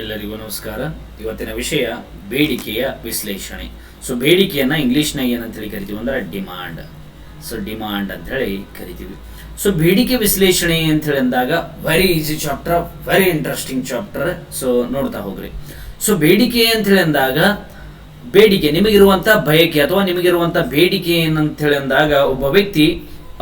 ಎಲ್ಲರಿಗೂ ನಮಸ್ಕಾರ. ಇವತ್ತಿನ ವಿಷಯ ಬೇಡಿಕೆಯ ವಿಶ್ಲೇಷಣೆ. ಸೊ ಬೇಡಿಕೆಯನ್ನು ಇಂಗ್ಲೀಷ್ನಾಗ ಏನಂತೇಳಿ ಕರಿತೀವಿ ಅಂದ್ರೆ ಡಿಮಾಂಡ್ ಸೊ ಡಿಮಾಂಡ್ ಅಂತ ಹೇಳಿ ಕರಿತೀವಿ. ಸೊ ಬೇಡಿಕೆ ವಿಶ್ಲೇಷಣೆ ಅಂತ ಹೇಳಿ ಅಂದಾಗ very easy chapter very interesting chapter so ನೋಡ್ತಾ ಹೋಗ್ರಿ. ಸೊ ಬೇಡಿಕೆ ಅಂತ ಹೇಳಿ ಅಂದಾಗ ಬೇಡಿಕೆ ನಿಮಗಿರುವಂಥ ಬಯಕೆ ಅಥವಾ ನಿಮಗಿರುವಂಥ ಬೇಡಿಕೆ ಏನಂತ ಹೇಳಿ ಅಂದಾಗ ಒಬ್ಬ ವ್ಯಕ್ತಿ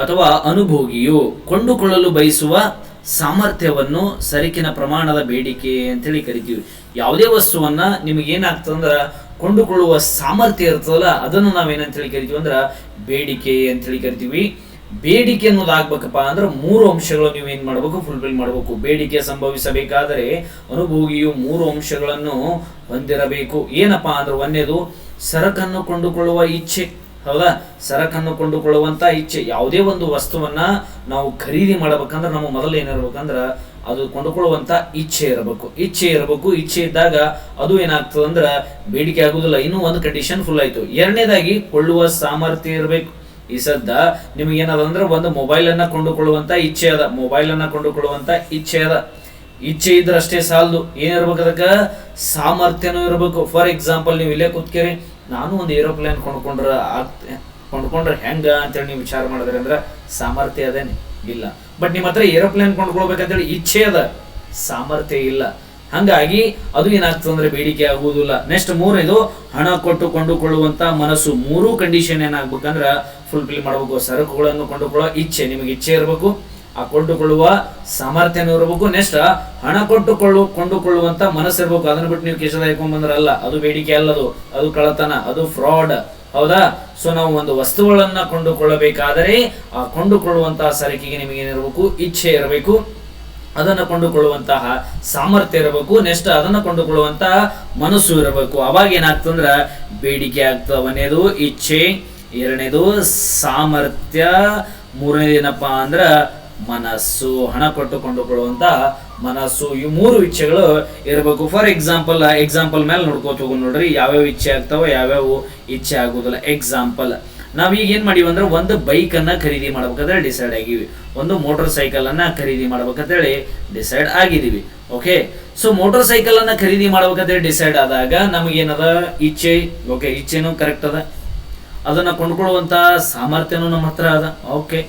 ಅಥವಾ ಅನುಭೋಗಿಯು ಕೊಂಡುಕೊಳ್ಳಲು ಬಯಸುವ ಸಾಮರ್ಥ್ಯವನ್ನು ಸರಕಿನ ಪ್ರಮಾಣದ ಬೇಡಿಕೆ ಅಂತೇಳಿ ಕರಿತೀವಿ. ಯಾವುದೇ ವಸ್ತುವನ್ನು ನಿಮಗೆ ಅಂದ್ರೆ ಕೊಂಡುಕೊಳ್ಳುವ ಸಾಮರ್ಥ್ಯ ಇರ್ತದಲ್ಲ, ಅದನ್ನು ನಾವೇನಂತೇಳಿ ಕರಿತೀವಿ ಅಂದ್ರೆ ಬೇಡಿಕೆ ಅಂತೇಳಿ ಕರಿತೀವಿ. ಬೇಡಿಕೆ ಅನ್ನೋದು ಆಗ್ಬೇಕಪ್ಪ ಅಂದ್ರೆ ಮೂರು ಅಂಶಗಳು ನೀವು ಏನು ಮಾಡಬೇಕು ಫುಲ್ಫಿಲ್ ಮಾಡಬೇಕು. ಬೇಡಿಕೆ ಸಂಭವಿಸಬೇಕಾದರೆ ಅನುಭೋಗಿಯು ಮೂರು ಅಂಶಗಳನ್ನು ಹೊಂದಿರಬೇಕು. ಏನಪ್ಪಾ ಅಂದ್ರೆ ಒಂದೇದು, ಸರಕನ್ನು ಕೊಂಡುಕೊಳ್ಳುವ ಇಚ್ಛೆ. ಹೌದಾ? ಸರಕನ್ನು ಕೊಂಡುಕೊಳ್ಳುವಂತ ಇಚ್ಛೆ, ಯಾವುದೇ ಒಂದು ವಸ್ತುವನ್ನ ನಾವು ಖರೀದಿ ಮಾಡಬೇಕಂದ್ರೆ ನಮ್ಮ ಮೊದಲು ಏನಿರ್ಬೇಕಂದ್ರ ಅದು ಕೊಂಡುಕೊಳ್ಳುವಂತ ಇಚ್ಛೆ ಇರಬೇಕು. ಇಚ್ಛೆ ಇರಬೇಕು, ಇಚ್ಛೆ ಇದ್ದಾಗ ಅದು ಏನಾಗ್ತದೆ ಅಂದ್ರ ಬೇಡಿಕೆ ಆಗುದಿಲ್ಲ. ಇನ್ನೂ ಒಂದು ಕಂಡೀಷನ್ ಫುಲ್ ಆಯ್ತು. ಎರಡನೇದಾಗಿ ಕೊಳ್ಳುವ ಸಾಮರ್ಥ್ಯ ಇರಬೇಕು. ಈ ಸದ್ದ ನಿಮ್ಗೆ ಏನದ ಅಂದ್ರೆ ಒಂದು ಮೊಬೈಲ್ ಕೊಂಡುಕೊಳ್ಳುವಂಥ ಇಚ್ಛೆ ಅದ. ಮೊಬೈಲ್ ಕೊಂಡುಕೊಳ್ಳುವಂಥ ಇಚ್ಛೆ ಅದ. ಇಚ್ಛೆ ಇದ್ರಷ್ಟೇ ಸಾಲದು. ಏನಿರ್ಬೇಕು ಅದಕ್ಕೆ? ಸಾಮರ್ಥ್ಯನೂ ಇರಬೇಕು. ಫಾರ್ ಎಕ್ಸಾಂಪಲ್ ನೀವು ಇಲ್ಲೇ ಕೂತ್ಕೇರಿ ನಾನು ಒಂದು ಏರೋಪ್ಲೇನ್ ಕೊಂಡ್ಕೊಂಡ್ರೆ ಆಗ್ತ ಕೊಂಡ್ಕೊಂಡ್ರೆ ಹೆಂಗ ಅಂತೇಳಿ ನೀವು ವಿಚಾರ ಮಾಡಿದ್ರೆ ಅಂದ್ರೆ ಸಾಮರ್ಥ್ಯ ಅದೇನೆ ಇಲ್ಲ. ಬಟ್ ನಿಮ್ಮ ಹತ್ರ ಏರೋಪ್ಲೇನ್ ಕೊಂಡ್ಕೊಳ್ಬೇಕಂತೇಳಿ ಇಚ್ಛೆ ಅದ. ಸಾಮರ್ಥ್ಯ ಇಲ್ಲ. ಹಂಗಾಗಿ ಅದು ಏನಾಗ್ತದೆ ಅಂದ್ರೆ ಬೇಡಿಕೆ ಆಗುವುದಿಲ್ಲ. ನೆಕ್ಸ್ಟ್ ಮೂರನೇದು ಹಣ ಕೊಟ್ಟು ಕೊಂಡುಕೊಳ್ಳುವಂತ ಮನಸ್ಸು. ಮೂರು ಕಂಡೀಷನ್ ಏನಾಗ್ಬೇಕಂದ್ರ ಫುಲ್ಫಿಲ್ ಮಾಡಬೇಕು. ಸರಕುಗಳನ್ನು ಕೊಂಡುಕೊಳ್ಳೋ ಇಚ್ಛೆ. ನಿಮಗೆ ಇಚ್ಛೆ ಇರಬೇಕು. ಆ ಕೊಂಡುಕೊಳ್ಳುವ ಸಾಮರ್ಥ್ಯನೂ ಇರಬೇಕು ನೆಕ್ಸ್ಟ್ ಹಣ ಕೊಟ್ಟುಕೊಳ್ಳು ಕೊಂಡುಕೊಳ್ಳುವಂತ ಮನಸ್ಸಿರ್ಬೇಕು. ಅದನ್ನ ಬಿಟ್ಟು ನೀವು ಹಾಕೊಂಡ್ಬಂದ್ರಲ್ಲ ಅದು ಬೇಡಿಕೆ ಅಲ್ಲದು ಅದು. ಕಳತನ ಅದು ಫ್ರಾಡ್ ಹೌದಾ? ಸೊ ನಾವು ಒಂದು ವಸ್ತುಗಳನ್ನ ಕೊಂಡುಕೊಳ್ಳಬೇಕಾದರೆ ಆ ಕೊಂಡುಕೊಳ್ಳುವಂತಹ ಸರಕಿಗೆ ನಿಮಗೆ ಏನಿರಬೇಕು? ಇಚ್ಛೆ ಇರಬೇಕು. ಅದನ್ನು ಕೊಂಡುಕೊಳ್ಳುವಂತಹ ಸಾಮರ್ಥ್ಯ ಇರಬೇಕು. ನೆಕ್ಸ್ಟ್ ಅದನ್ನು ಕೊಂಡುಕೊಳ್ಳುವಂತಹ ಮನಸ್ಸು ಇರಬೇಕು. ಅವಾಗ ಏನಾಗ್ತಂದ್ರ ಬೇಡಿಕೆ ಆಗ್ತದ. ಇಚ್ಛೆ. ಎರಡನೇದು, ಸಾಮರ್ಥ್ಯ. ಮೂರನೇದು ಏನಪ್ಪಾ ಅಂದ್ರ ಮನಸ್ಸು ಹಣ ಕೊಟ್ಟು ಕೊಂಡುಕೊಳ್ಳುವಂತಹ ಮನಸ್ಸು ಈ ಮೂರು ಇಚ್ಛೆಗಳು ಇರಬೇಕು. ಫಾರ್ ಎಕ್ಸಾಂಪಲ್ ಎಕ್ಸಾಂಪಲ್ ಮೇಲೆ ನೋಡ್ಕೋತ ಹೋಗು ನೋಡ್ರಿ, ಯಾವ್ಯಾವ ಇಚ್ಛೆ ಆಗ್ತಾವ ಯಾವ್ಯಾವ ಇಚ್ಛೆ ಆಗುದಿಲ್ಲ. ಎಕ್ಸಾಂಪಲ್ ಈಗ ಏನ್ ಮಾಡಿವಿ ಅಂದ್ರೆ ಒಂದು ಬೈಕ್ ಅನ್ನ ಖರೀದಿ ಮಾಡ್ಬೇಕಂದ್ರೆ ಡಿಸೈಡ್ ಆಗಿವಿ ಒಂದು ಮೋಟರ್ ಸೈಕಲ್ ಅನ್ನ ಖರೀದಿ ಮಾಡ್ಬೇಕಂತೇಳಿ ಡಿಸೈಡ್ ಆಗಿದೀವಿ ಓಕೆ ಸೊ ಮೋಟರ್ ಸೈಕಲ್ ಅನ್ನ ಖರೀದಿ ಮಾಡ್ಬೇಕಂತೇಳಿ ಡಿಸೈಡ್ ಆದಾಗ ನಮಗೇನದ? ಇಚ್ಛೆ ಓಕೆ ಇಚ್ಛೆನೂ ಕರೆಕ್ಟ್ ಅದ. ಅದನ್ನ ಕೊಂಡ್ಕೊಳ್ಳುವಂತ ಸಾಮರ್ಥ್ಯನೂ ನಮ್ಮ ಹತ್ರ ಅದ. ಓಕೆ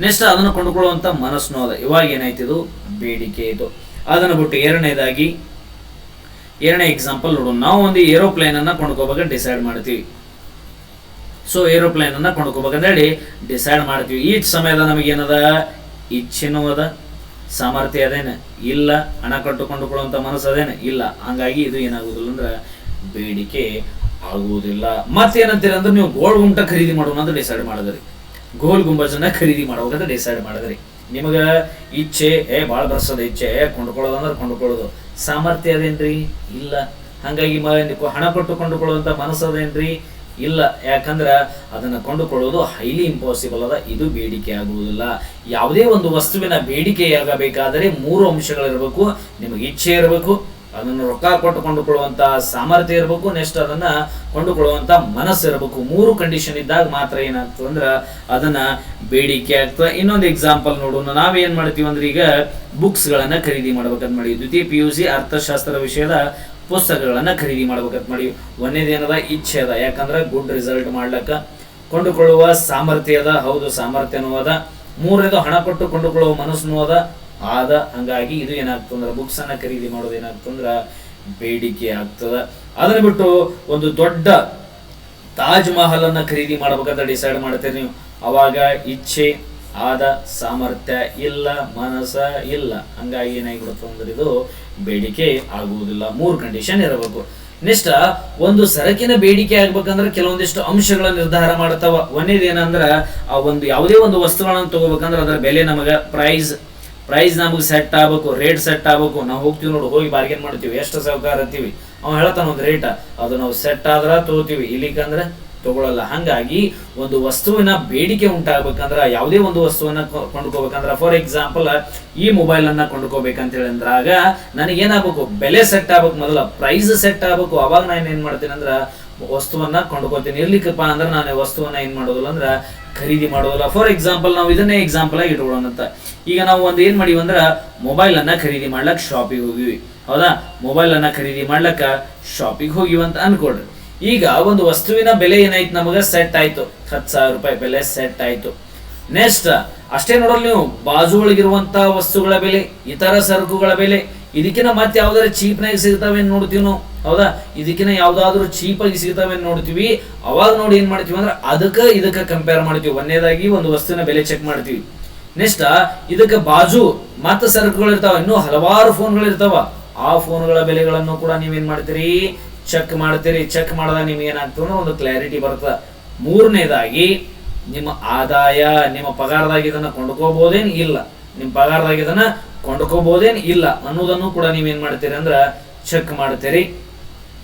ನೆಕ್ಸ್ಟ್ ಅದನ್ನು ಕೊಂಡುಕೊಳ್ಳುವಂಥ ಮನಸ್ಸು ಅದ. ಇವಾಗ ಏನಾಯ್ತಿದು ಬೇಡಿಕೆ ಇದು. ಅದನ್ನು ಬಿಟ್ಟು ಎರಡನೇದಾಗಿ, ಎರಡನೇ ಎಕ್ಸಾಂಪಲ್ ನೋಡೋಣ. ನಾವು ಒಂದು ಏರೋಪ್ಲೇನ್ ಅನ್ನ ಕೊಂಡ್ಕೋಬೇಕು ಡಿಸೈಡ್ ಮಾಡ್ತೀವಿ. ಸೊ ಏರೋಪ್ಲೇನ್ ಅನ್ನ ಕೊಂಡ್ಕೋಬೇಕಂತ ಹೇಳಿ ಡಿಸೈಡ್ ಮಾಡ್ತೀವಿ. ಈ ಸಮಯದ ನಮಗೆ ಏನದ? ಇಚ್ಛೆನೂ ಅದ, ಸಾಮರ್ಥ್ಯ ಅದೇನೆ? ಇಲ್ಲ. ಹಣ ಕಟ್ಟು ಕೊಂಡುಕೊಳ್ಳುವಂತ ಮನಸ್ಸು ಅದೇನೆ? ಇಲ್ಲ. ಹಂಗಾಗಿ ಇದು ಏನಾಗುದಿಲ್ಲ ಅಂದ್ರೆ ಬೇಡಿಕೆ ಆಗುವುದಿಲ್ಲ. ಮತ್ತೇನಂತೀರ ಅಂದ್ರೆ ನೀವು ಗೋಲ್ಡ್ ಗುಂಟ ಖರೀದಿ ಮಾಡೋಣ ಅಂತ ಡಿಸೈಡ್ ಮಾಡಿದ್ರಿ. ಗೋಲ್ ಗುಂಬಜನ್ನ ಖರೀದಿ ಮಾಡ್ಬೇಕಂತ ಡಿಸೈಡ್ ಮಾಡಿದ್ರಿ. ನಿಮಗೆ ಇಚ್ಛೆ, ಏ, ಭಾಳ ಬರ್ಸೋದು ಇಚ್ಛೆ, ಏ, ಕೊಂಡ್ಕೊಳ್ಳೋದು ಅಂದ್ರೆ ಕೊಂಡ್ಕೊಳ್ಳೋದು. ಸಾಮರ್ಥ್ಯ ಅದೇನ್ರಿ? ಇಲ್ಲ. ಹಂಗಾಗಿ ಹಣ ಕೊಟ್ಟು ಕೊಂಡುಕೊಳ್ಳುವಂಥ ಮನಸ್ಸು ಅದೇನ್ರಿ? ಇಲ್ಲ. ಯಾಕಂದ್ರೆ ಅದನ್ನ ಕೊಂಡುಕೊಳ್ಳುವುದು ಹೈಲಿ ಇಂಪಾಸಿಬಲ್ ಅದ. ಇದು ಬೇಡಿಕೆ ಆಗುವುದಿಲ್ಲ. ಯಾವುದೇ ಒಂದು ವಸ್ತುವಿನ ಬೇಡಿಕೆಯಾಗಬೇಕಾದರೆ ಮೂರು ಅಂಶಗಳಿರಬೇಕು. ನಿಮಗೆ ಇಚ್ಛೆ ಇರಬೇಕು. ಅದನ್ನು ರೊಕ್ಕ ಕೊಟ್ಟು ಕೊಂಡುಕೊಳ್ಳುವಂಥ ಸಾಮರ್ಥ್ಯ ಇರಬೇಕು ನೆಕ್ಸ್ಟ್ ಅದನ್ನ ಕೊಂಡುಕೊಳ್ಳುವಂಥ ಮನಸ್ಸು ಇರಬೇಕು. ಮೂರು ಕಂಡೀಷನ್ ಇದ್ದಾಗ ಮಾತ್ರ ಏನಾಗ್ತದೆ ಅಂದ್ರೆ ಅದನ್ನ ಬೇಡಿಕೆ ಆಗ್ತದೆ. ಇನ್ನೊಂದು ಎಕ್ಸಾಂಪಲ್ ನೋಡೋಣ. ನಾವೇನು ಮಾಡ್ತೀವಿ ಅಂದ್ರೆ ಈಗ ಬುಕ್ಸ್ಗಳನ್ನು ಖರೀದಿ ಮಾಡ್ಬೇಕಂತ ಮಾಡಿ ದ್ವಿತೀಯ ಪಿ ಯು ಸಿ ಅರ್ಥಶಾಸ್ತ್ರ ವಿಷಯದ ಪುಸ್ತಕಗಳನ್ನು ಖರೀದಿ ಮಾಡ್ಬೇಕಂತ ಮಾಡಿ ಒಂದೇದು ಏನದ? ಇಚ್ಛೆ ಅದ. ಯಾಕಂದ್ರೆ ಗುಡ್ ರಿಸಲ್ಟ್ ಮಾಡ್ಲಕ್ಕ ಕೊಂಡುಕೊಳ್ಳುವ ಸಾಮರ್ಥ್ಯ ಅದ. ಹೌದು, ಸಾಮರ್ಥ್ಯನೂ ಅದ. ಮೂರನೇದು ಹಣ ಕೊಟ್ಟು ಕೊಂಡುಕೊಳ್ಳುವ ಮನಸ್ಸುನೂ ಅದ. ಆದ ಹಂಗಾಗಿ ಇದು ಏನಾಗ್ತಂದ್ರ ಬುಕ್ಸ್ ಅನ್ನ ಖರೀದಿ ಮಾಡೋದು ಏನಾಗ್ತಂದ್ರ ಬೇಡಿಕೆ ಆಗ್ತದ. ಅದನ್ನ ಬಿಟ್ಟು ಒಂದು ದೊಡ್ಡ ತಾಜ್ ಮಹಲ್ ಅನ್ನ ಖರೀದಿ ಮಾಡ್ಬೇಕಂತ ಡಿಸೈಡ್ ಮಾಡ್ತೀರಿ ನೀವು. ಅವಾಗ ಇಚ್ಛೆ, ಆದ, ಸಾಮರ್ಥ್ಯ ಇಲ್ಲ ಮನಸ್ಸ ಇಲ್ಲ. ಹಂಗಾಗಿ ಏನಾಗಿಬಿಡುತ್ತೆ ಅಂದ್ರೆ ಇದು ಬೇಡಿಕೆ ಆಗುವುದಿಲ್ಲ. ಮೂರು ಕಂಡೀಷನ್ ಇರಬೇಕು. ನೆಕ್ಸ್ಟ್, ಒಂದು ಸರಕಿನ ಬೇಡಿಕೆ ಆಗ್ಬೇಕಂದ್ರೆ ಕೆಲವೊಂದಿಷ್ಟು ಅಂಶಗಳ ನಿರ್ಧಾರ ಮಾಡ್ತಾವ ಒಂದೇದೇನಂದ್ರ, ಆ ಒಂದು ಯಾವುದೇ ಒಂದು ವಸ್ತುಗಳನ್ನ ತಗೋಬೇಕಂದ್ರೆ ಅದರ ಬೆಲೆ ನಮಗೆ ಪ್ರೈಸ್ ಪ್ರೈಸ್ ನಮಗೆ ಸೆಟ್ ಆಗಬೇಕು ರೇಟ್ ಸೆಟ್ ಆಗಬೇಕು. ನಾವು ಹೋಗ್ತೀವಿ ನೋಡಿ, ಹೋಗಿ ಬಾರ್ಗೇನ್ ಮಾಡ್ತೀವಿ. ಎಷ್ಟು ಸಹಕಾರ ಅಂತೀವಿ? ಅವ್ನು ಹೇಳ್ತಾನ ಒಂದು ರೇಟ್ ಅದು ನಾವು ಸೆಟ್ ಆದ್ರ ತಗೋತೀವಿ. ಇಲ್ಲಿಕಂದ್ರೆ ತಗೊಳ್ಳಲ್ಲ ಹಂಗಾಗಿ ಒಂದು ವಸ್ತುವಿನ ಬೇಡಿಕೆ ಉಂಟಾಗಬೇಕಂದ್ರ, ಯಾವುದೇ ಒಂದು ವಸ್ತುವನ್ನ ಕೊಂಡ್ಕೋಬೇಕಂದ್ರೆ ಫಾರ್ ಎಕ್ಸಾಂಪಲ್ ಈ ಮೊಬೈಲ್ ಅನ್ನ ಕೊಂಡ್ಕೋಬೇಕಂತ ಹೇಳಿದ್ರಾಗ ನನಗೆ ಏನಾಗಬೇಕು ಬೆಲೆ ಸೆಟ್ ಆಗ್ಬೇಕು ಮೊದಲ. ಪ್ರೈಸ್ ಸೆಟ್ ಆಗ್ಬೇಕು. ಅವಾಗ ನಾನು ಏನ್ ಮಾಡ್ತೀನಿ ಅಂದ್ರ ವಸ್ತುವನ್ನ ಕೊಂಡ್ಕೊತೀನಿ. ಇರ್ಲಿಕ್ಕಪ್ಪ ಅಂದ್ರೆ ನಾನು ವಸ್ತುವನ್ನ ಏನ್ ಮಾಡೋದಿಲ್ಲ ಅಂದ್ರೆ ಖರೀದಿ ಮಾಡೋದಿಲ್ಲ. ಫಾರ್ ಎಕ್ಸಾಂಪಲ್ ನಾವು ಇದನ್ನೇ ಎಕ್ಸಾಂಪಲ್ ಆಗಿ ಇಟ್ಕೊಳ್ಳೋಣಂತ ಈಗ ನಾವು ಒಂದು ಏನ್ ಮಾಡಿವಿ ಅಂದ್ರೆ ಮೊಬೈಲ್ ಅನ್ನ ಖರೀದಿ ಮಾಡ್ಲಕ್ ಶಾಪಿಗೆ ಹೋಗಿವಿ. ಹೌದಾ? ಮೊಬೈಲ್ ಅನ್ನ ಖರೀದಿ ಮಾಡ್ಲಕ್ಕ ಶಾಪಿಗೆ ಹೋಗಿವಂತ ಅನ್ಕೊಳ್ರಿ. ಈಗ ಒಂದು ವಸ್ತುವಿನ ಬೆಲೆ ಏನಾಯ್ತು ನಮಗ? ಸೆಟ್ ಆಯ್ತು. ಹತ್ತು ಸಾವಿರ ರೂಪಾಯಿ ಬೆಲೆ ಸೆಟ್ ಆಯ್ತು. ನೆಕ್ಸ್ಟ್ ಅಷ್ಟೇ ನೋಡಲ್ ನೀವು ಬಾಜು ಒಳಗಿರುವಂತಹ ವಸ್ತುಗಳ ಬೆಲೆ, ಇತರ ಸರಕುಗಳ ಬೆಲೆ ಇದಕ್ಕಿನ ಮತ್ತೆ ಯಾವ್ದಾದ್ರು ಚೀಪ್ನಾಗಿ ಸಿಗ್ತಾವೆ ನೋಡ್ತೀವಿ ನಾವು? ಹೌದಾ? ಇದಕ್ಕಿನ ಯಾವ್ದಾದ್ರು ಚೀಪಾಗಿ ಆಗಿ ಸಿಗ್ತಾವೆ ನೋಡ್ತೀವಿ? ಅವಾಗ ನೋಡಿ ಏನ್ ಮಾಡ್ತೀವಿ ಅಂದ್ರೆ ಅದಕ್ಕೆ ಇದಕ್ಕೆ ಕಂಪೇರ್ ಮಾಡ್ತೀವಿ. ಒಂದೇದಾಗಿ ಒಂದು ವಸ್ತುವಿನ ಬೆಲೆ ಚೆಕ್ ಮಾಡ್ತೀವಿ. ನೆಕ್ಸ್ಟ್ ಇದಕ್ಕೆ ಬಾಜು ಮತ್ತೆ ಸರಕುಗಳು ಇರ್ತಾವ. ಇನ್ನೂ ಹಲವಾರು ಫೋನ್ಗಳು ಇರ್ತಾವ. ಆ ಫೋನ್ಗಳ ಬೆಲೆಗಳನ್ನು ಕೂಡ ನೀವೇನ್ ಮಾಡ್ತೀರಿ? ಚೆಕ್ ಮಾಡ್ತೀರಿ. ಚೆಕ್ ಮಾಡಿದಾಗ ನಿಮ್ಗೆ ಏನಾಗ್ತದೆ ಒಂದು ಕ್ಲಾರಿಟಿ ಬರ್ತದೆ. ಮೂರನೇದಾಗಿ ನಿಮ್ಮ ಆದಾಯ, ನಿಮ್ಮ ಪಗಾರದಾಗ ಇದನ್ನ ಕೊಂಡ್ಕೋಬಹುದೇನ್ ಇಲ್ಲ. ನಿಮ್ಮ ಪಗಾರದಾಗ ಇದನ್ನ ಕೊಂಡ್ಕೋಬಹುದೇನ್ ಇಲ್ಲ ಅನ್ನೋದನ್ನು ಕೂಡ ನೀವೇನು ಮಾಡ್ತೀರಿ ಅಂದ್ರೆ ಚೆಕ್ ಮಾಡ್ತೀರಿ.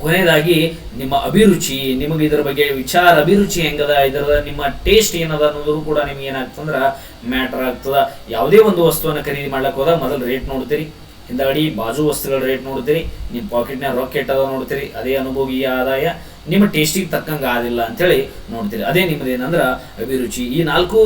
ಕೊನೆಯದಾಗಿ ನಿಮ್ಮ ಅಭಿರುಚಿ, ನಿಮಗೆ ಇದರ ಬಗ್ಗೆ ವಿಚಾರ, ಅಭಿರುಚಿ ಹೆಂಗದ, ಇದರ ನಿಮ್ಮ ಟೇಸ್ಟ್ ಏನದ ಅನ್ನೋದು ಕೂಡ ನಿಮ್ಗೆ ಏನಾಗ್ತಂದ್ರ ಮ್ಯಾಟರ್ ಆಗ್ತದ. ಯಾವುದೇ ಒಂದು ವಸ್ತುವನ್ನ ಖರೀದಿ ಮಾಡ್ಲಿಕ್ಕೆ ಹೋದಾಗ ಮೊದಲು ರೇಟ್ ನೋಡ್ತೀರಿ. ಹಿಂದಗಡಿ ಬಾಜು ವಸ್ತುಗಳ ರೇಟ್ ನೋಡ್ತೀರಿ. ನಿಮ್ಮ ಪಾಕೆಟ್ನ ರೊಕ್ಕ ಇಟ್ಟದ ನೋಡ್ತೀರಿ. ಅದೇ ಅನುಭೋಗಿಯ ಆದಾಯ. ನಿಮ್ಮ ಟೇಸ್ಟಿಗೆ ತಕ್ಕಂಗೆ ಆದಿಲ್ಲ ಅಂತೇಳಿ ನೋಡ್ತೀರಿ. ಅದೇ ನಿಮ್ಮದೇನಂದ್ರೆ ಅಭಿರುಚಿ ಈ ನಾಲ್ಕು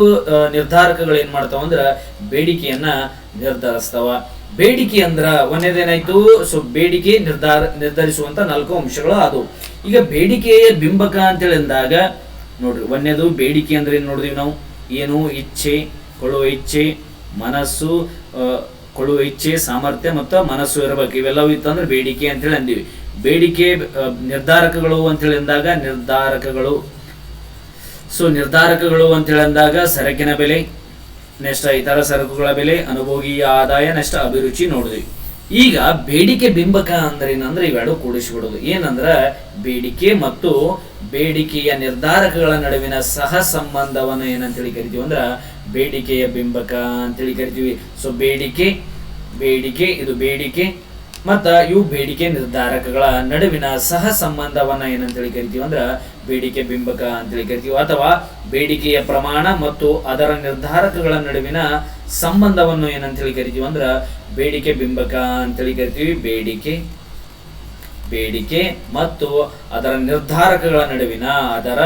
ನಿರ್ಧಾರಕಗಳು ಏನು ಮಾಡ್ತಾವ ಅಂದ್ರೆ ಬೇಡಿಕೆಯನ್ನು ನಿರ್ಧರಿಸ್ತಾವ. ಬೇಡಿಕೆ ಅಂದ್ರೆ ಒಂದೇದೇನಾಯ್ತು? ಸೊ, ಬೇಡಿಕೆ ನಿರ್ಧಾರ ನಿರ್ಧರಿಸುವಂಥ ನಾಲ್ಕು ಅಂಶಗಳು ಅದು ಈಗ ಬೇಡಿಕೆಯ ಬಿಂಬಕ ಅಂತೇಳಿ ಅಂದಾಗ ನೋಡ್ರಿ, ಒಂದೇದು ಬೇಡಿಕೆ ಅಂದ್ರೆ ಏನು ನೋಡಿದ್ವಿ ನಾವು? ಏನು? ಇಚ್ಛೆ ಕೊಳ್ಳುವ ಇಚ್ಛೆ, ಮನಸ್ಸು ಕೊಳ್ಳುವ ಇಚ್ಛೆ, ಸಾಮರ್ಥ್ಯ ಮತ್ತು ಮನಸ್ಸು ಇರಬೇಕು. ಇವೆಲ್ಲವೂ ಇತ್ತಂದ್ರೆ ಬೇಡಿಕೆ ಅಂತೇಳಿ ಅಂದಿವಿ. ಬೇಡಿಕೆ ನಿರ್ಧಾರಕಗಳು ಅಂತೇಳಿ ಅಂದಾಗ ನಿರ್ಧಾರಕಗಳು. ಸೊ, ನಿರ್ಧಾರಕಗಳು ಅಂತೇಳಿ ಅಂದಾಗ ಸರಕಿನ ಬೆಲೆ ನೆಕ್ಸ್ಟ್ ಇತರ ಸರಕುಗಳ ಬೆಲೆ, ಅನುಭೋಗಿಯ ಆದಾಯ ನೆಕ್ಸ್ಟ್ ಅಭಿರುಚಿ ನೋಡಿದ್ವಿ. ಈಗ ಬೇಡಿಕೆ ಬಿಂಬಕ ಅಂದ್ರೆ ಏನಂದ್ರೆ ಇವೆರಡು ಕೂಡಿಸಿಬಿಡೋದು. ಏನಂದ್ರೆ ಬೇಡಿಕೆ ಮತ್ತು ಬೇಡಿಕೆಯ ನಿರ್ಧಾರಕಗಳ ನಡುವಿನ ಸಹ ಸಂಬಂಧವನ್ನ ಏನಂತೇಳಿ ಕರಿತೀವಿ ಅಂದ್ರ ಬೇಡಿಕೆಯ ಬಿಂಬಕ ಅಂತೇಳಿ ಕರಿತೀವಿ. ಸೊ ಬೇಡಿಕೆ ಬೇಡಿಕೆ, ಇದು ಬೇಡಿಕೆ ಮತ್ತು ಇವು ಬೇಡಿಕೆ ನಿರ್ಧಾರಕಗಳ ನಡುವಿನ ಸಹ ಸಂಬಂಧವನ್ನ ಏನಂತೇಳಿ ಕರಿತೀವಿ ಅಂದ್ರೆ ಬೇಡಿಕೆ ಬಿಂಬಕ ಅಂತೇಳಿ ಕರಿತೀವಿ. ಅಥವಾ ಬೇಡಿಕೆಯ ಪ್ರಮಾಣ ಮತ್ತು ಅದರ ನಿರ್ಧಾರಕಗಳ ನಡುವಿನ ಸಂಬಂಧವನ್ನು ಏನಂತೇಳಿ ಕರಿತೀವಿ ಅಂದ್ರೆ ಬೇಡಿಕೆ ಬಿಂಬಕ ಅಂತೇಳಿ ಕರಿತೀವಿ. ಬೇಡಿಕೆ ಬೇಡಿಕೆ ಮತ್ತು ಅದರ ನಿರ್ಧಾರಕಗಳ ನಡುವಿನ ಅದರ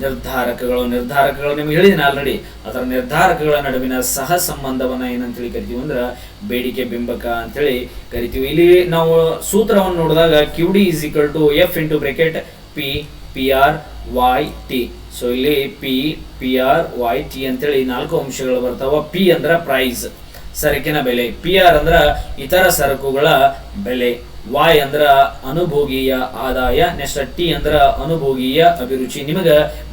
ನಿರ್ಧಾರಕಗಳು ನಿರ್ಧಾರಕಗಳು ನಿಮ್ಗೆ ಹೇಳಿದ್ದೀನಿ ಆಲ್ರೆಡಿ ಅದರ ನಿರ್ಧಾರಕಗಳ ನಡುವಿನ ಸಹ ಸಂಬಂಧವನ್ನ ಏನಂತೇಳಿ ಕರಿತೀವಿ ಅಂದ್ರೆ ಬೇಡಿಕೆ, ಬಿಂಬಕ ಅಂತೇಳಿ ಕರಿತೀವಿ. ಇಲ್ಲಿ ನಾವು ಸೂತ್ರವನ್ನು ನೋಡಿದಾಗ Q D is equal to F into bracket P P R Y T so ಇಲ್ಲಿ P P R Y T ಅಂತೇಳಿ ನಾಲ್ಕು ಅಂಶಗಳು ಬರ್ತಾವ. ಪಿ ಅಂದ್ರ ಪ್ರೈಸ್ ಸರಕಿನ ಬೆಲೆ. ಪಿ ಆರ್ ಅಂದ್ರ ಇತರ ಸರಕುಗಳ ಬೆಲೆ. ವಾಯ್ ಅಂದ್ರ ಅನುಭೋಗೀಯ ಆದಾಯ, ನೆಕ್ಸ್ಟ್ ಟಿ ಅಂದ್ರ ಅನುಭೋಗೀಯ ಅಭಿರುಚಿ. ನಿಮಗ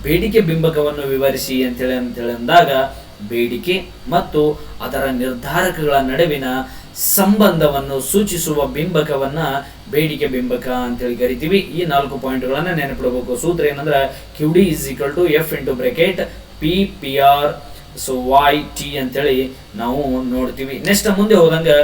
ಬೇಡಿಕೆ ಬಿಂಬಕವನ್ನು ವಿವರಿಸಿ ಅಂತೇಳಿ ಅಂತೇಳಿ ಅಂದಾಗ ಬೇಡಿಕೆ ಮತ್ತು ಅದರ ನಿರ್ಧಾರಕಗಳ ನಡುವಿನ ಸಂಬಂಧವನ್ನು ಸೂಚಿಸುವ ಬಿಂಬಕವನ್ನ ಬೇಡಿಕೆ ಬಿಂಬಕ ಅಂತೇಳಿ ಕರಿತೀವಿ. ಈ ನಾಲ್ಕು ಪಾಯಿಂಟ್ಗಳನ್ನ ನೆನಪಿಡಬೇಕು. ಸೂತ್ರ ಏನಂದ್ರೆ Q D is equal to F into bracket P P R so Y T ಅಂತೇಳಿ ನಾವು ನೋಡ್ತೀವಿ. ನೆಕ್ಸ್ಟ್ ಮುಂದೆ ಹೋದಂಗೆ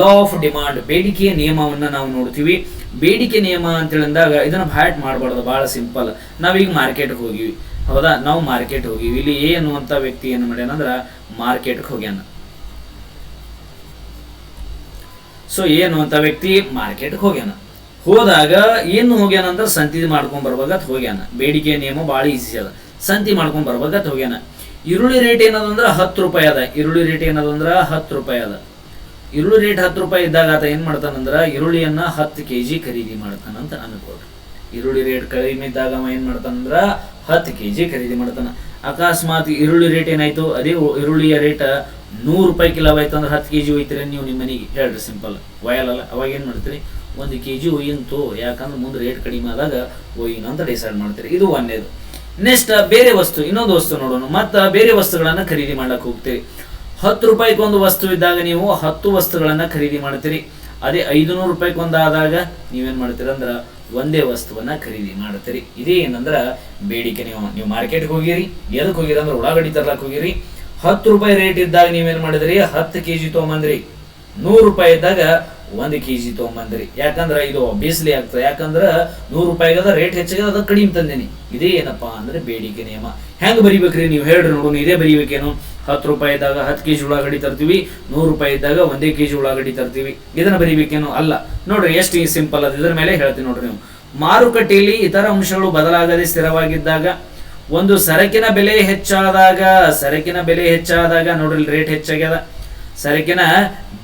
ಲಾ ಆಫ್ ಡಿಮಾಂಡ್ ಬೇಡಿಕೆಯ ನಿಯಮವನ್ನ ನಾವು ನೋಡ್ತೀವಿ. ಬೇಡಿಕೆ ನಿಯಮ ಅಂತೇಳಿ ಅಂದಾಗ ಇದನ್ನು ಬ್ಯಾಟ್ ಮಾಡಬಾರ್ದು, ಬಹಳ ಸಿಂಪಲ್ ನಾವೀಗ ಮಾರ್ಕೆಟ್ಗೆ ಹೋಗಿವಿ. ಹೌದಾ? ನಾವು ಮಾರ್ಕೆಟ್ ಹೋಗಿವಿ. ಇಲ್ಲಿ ಎ ಅನ್ನುವಂಥ ವ್ಯಕ್ತಿ ಏನು ಮಾಡ್ಯಾನ ಅಂದ್ರ ಮಾರ್ಕೆಟ್ಗೆ ಹೋಗ್ಯಾನ. ಸೊ ಏನು ಅಂತ ವ್ಯಕ್ತಿ ಮಾರ್ಕೆಟ್ಗೆ ಹೋಗ್ಯಾನ. ಹೋದಾಗ ಏನು ಹೋಗ್ಯಾನ ಅಂದ್ರೆ ಸಂತಿ ಮಾಡ್ಕೊಂಡ್ ಬರ್ಬೇಕಂತ ಹೋಗ್ಯಾನ. ಬೇಡಿಕೆ ನಿಯಮ ಭಾಳ ಈಸಿ ಅದ. ಸಂತಿ ಮಾಡ್ಕೊಂಡ್ ಬರ್ಬೇಕಂತ ಹೋಗ್ಯಾನ. ಈರುಳ್ಳಿ ರೇಟ್ ಏನದಂದ್ರ ಹತ್ತು ರೂಪಾಯಿ ಅದ. ಈರುಳ್ಳಿ ರೇಟ್ ಏನದಂದ್ರ ಹತ್ತು ರೂಪಾಯಿ ಅದ. ಈರುಳ್ಳಿ ರೇಟ್ ಹತ್ತು ರೂಪಾಯಿ ಇದ್ದಾಗ ಆತ ಏನ್ ಮಾಡ್ತಾನಂದ್ರ ಈರುಳ್ಳಿಯನ್ನ ಹತ್ತು ಕೆ ಜಿ ಖರೀದಿ ಮಾಡ್ತಾನಂತ ಅನ್ಕೊಳ್ರಿ ಈರುಳ್ಳಿ ರೇಟ್ ಕಡಿಮೆ ಇದ್ದಾಗ ಅವ ಏನ್ ಮಾಡ್ತಾನಂದ್ರ ಹತ್ತು ಕೆ ಜಿ ಖರೀದಿ ಮಾಡ್ತಾನ. ಅಕಸ್ಮಾತ್ ಈರುಳ್ಳಿ ರೇಟ್ ಏನಾಯ್ತು? ಅದೇ ಈರುಳ್ಳಿಯ ರೇಟ್ ನೂರು ರೂಪಾಯಿ ಕಿಲೋ ಆಯ್ತು ಅಂದ್ರೆ ಹತ್ತು ಕೆ ಜಿ ಒಯ್ತೀರಿ ನೀವು ನಿಮ್ಮ ಮನೆಗೆ ಹೇಳ್ರಿ ಸಿಂಪಲ್ ಒಯ್ಯಲ್ಲ ಅವಾಗ ಏನು ಮಾಡ್ತೀರಿ? ಒಂದು ಕೆ ಜಿ ಒಯ್ಯಂತು. ಯಾಕಂದ್ರೆ ಮುಂದೆ ರೇಟ್ ಕಡಿಮೆ ಆದಾಗ ಒಯ್ಯಿನ ಅಂತ ಡಿಸೈಡ್ ಮಾಡ್ತೀರಿ. ಇದು ಒಂದೇದು. ನೆಕ್ಸ್ಟ್ ಬೇರೆ ವಸ್ತು, ಇನ್ನೊಂದು ವಸ್ತು ನೋಡೋಣ. ಮತ್ತು ಬೇರೆ ವಸ್ತುಗಳನ್ನ ಖರೀದಿ ಮಾಡಕ್ ಹೋಗ್ತೀರಿ. ಹತ್ತು ರೂಪಾಯಿಗೆ ಒಂದು ವಸ್ತು ಇದ್ದಾಗ ನೀವು ಹತ್ತು ವಸ್ತುಗಳನ್ನ ಖರೀದಿ ಮಾಡ್ತೀರಿ. ಅದೇ ಐದುನೂರು ರೂಪಾಯಿಗೆ ಒಂದು ಆದಾಗ ನೀವೇನ್ ಮಾಡ್ತೀರಿ ಅಂದ್ರೆ ಒಂದೇ ವಸ್ತುವನ್ನ ಖರೀದಿ ಮಾಡ್ತೀರಿ. ಇದೇ ಏನಂದ್ರ ಬೇಡಿಕೆ, ನೀವು ನೀವು ಮಾರ್ಕೆಟ್ಗೆ ಹೋಗಿರಿ ಎದಕ್ಕೆ ಹೋಗಿರಿ ಅಂದ್ರೆ ಉಳ್ಳಾಗಡ್ಡಿ ತರ್ಲಕ್ ಹೋಗಿರಿ. ಹತ್ತು ರೂಪಾಯಿ ರೇಟ್ ಇದ್ದಾಗ ನೀವೇನ್ ಮಾಡಿದ್ರಿ? ಹತ್ತು ಕೆ ಜಿ ತೊಗೊಂಬಂದ್ರಿ. ನೂರು ರೂಪಾಯಿ ಇದ್ದಾಗ ಒಂದು ಕೆ ಜಿ ತೊಗೊಂಬಂದ್ರಿ. ಯಾಕಂದ್ರೆ ಇದು ಬೇಸ್ಲಿ ಆಗ್ತದೆ. ಯಾಕಂದ್ರೆ ನೂರು ರೂಪಾಯಿಗದ ರೇಟ್ ಹೆಚ್ಚಿಗೆ ಅದ, ಕಡಿಮೆ ತಂದೇನಿ. ಇದೇ ಏನಪ್ಪಾ ಅಂದ್ರೆ ಬೇಡಿಕೆ ನಿಯಮ. ಹೆಂಗೆ ಬರಿಬೇಕ್ರಿ ನೀವು ಹೇಳ್ರಿ ನೋಡೋಣ ಇದೇ ಬರಿಬೇಕೇನು? ಹತ್ತು ರೂಪಾಯಿ ಇದ್ದಾಗ ಹತ್ತು ಕೆ ಜಿ ಉಳ್ಳಾಗಡ್ಡಿ ತರ್ತೀವಿ, ನೂರು ರೂಪಾಯಿ ಇದ್ದಾಗ ಒಂದೇ ಕೆ ಜಿ ಉಳ್ಳಾಗಡ್ಡಿ ತರ್ತೀವಿ. ಇದನ್ನ ಬರಿಬೇಕೇನು? ಅಲ್ಲ. ನೋಡ್ರಿ, ಎಷ್ಟು ಈ ಸಿಂಪಲ್ ಅದ. ಇದ್ರ ಮೇಲೆ ಹೇಳ್ತೀನಿ ನೋಡ್ರಿ ನೀವು. ಮಾರುಕಟ್ಟೆಯಲ್ಲಿ ಇತರ ಅಂಶಗಳು ಬದಲಾಗದೆ ಸ್ಥಿರವಾಗಿದ್ದಾಗ, ಒಂದು ಸರಕಿನ ಬೆಲೆ ಹೆಚ್ಚಾದಾಗ, ಸರಕಿನ ಬೆಲೆ ಹೆಚ್ಚಾದಾಗ ನೋಡ್ರಿ ರೇಟ್ ಹೆಚ್ಚಾಗ್ಯದ. ಸರಕಿನ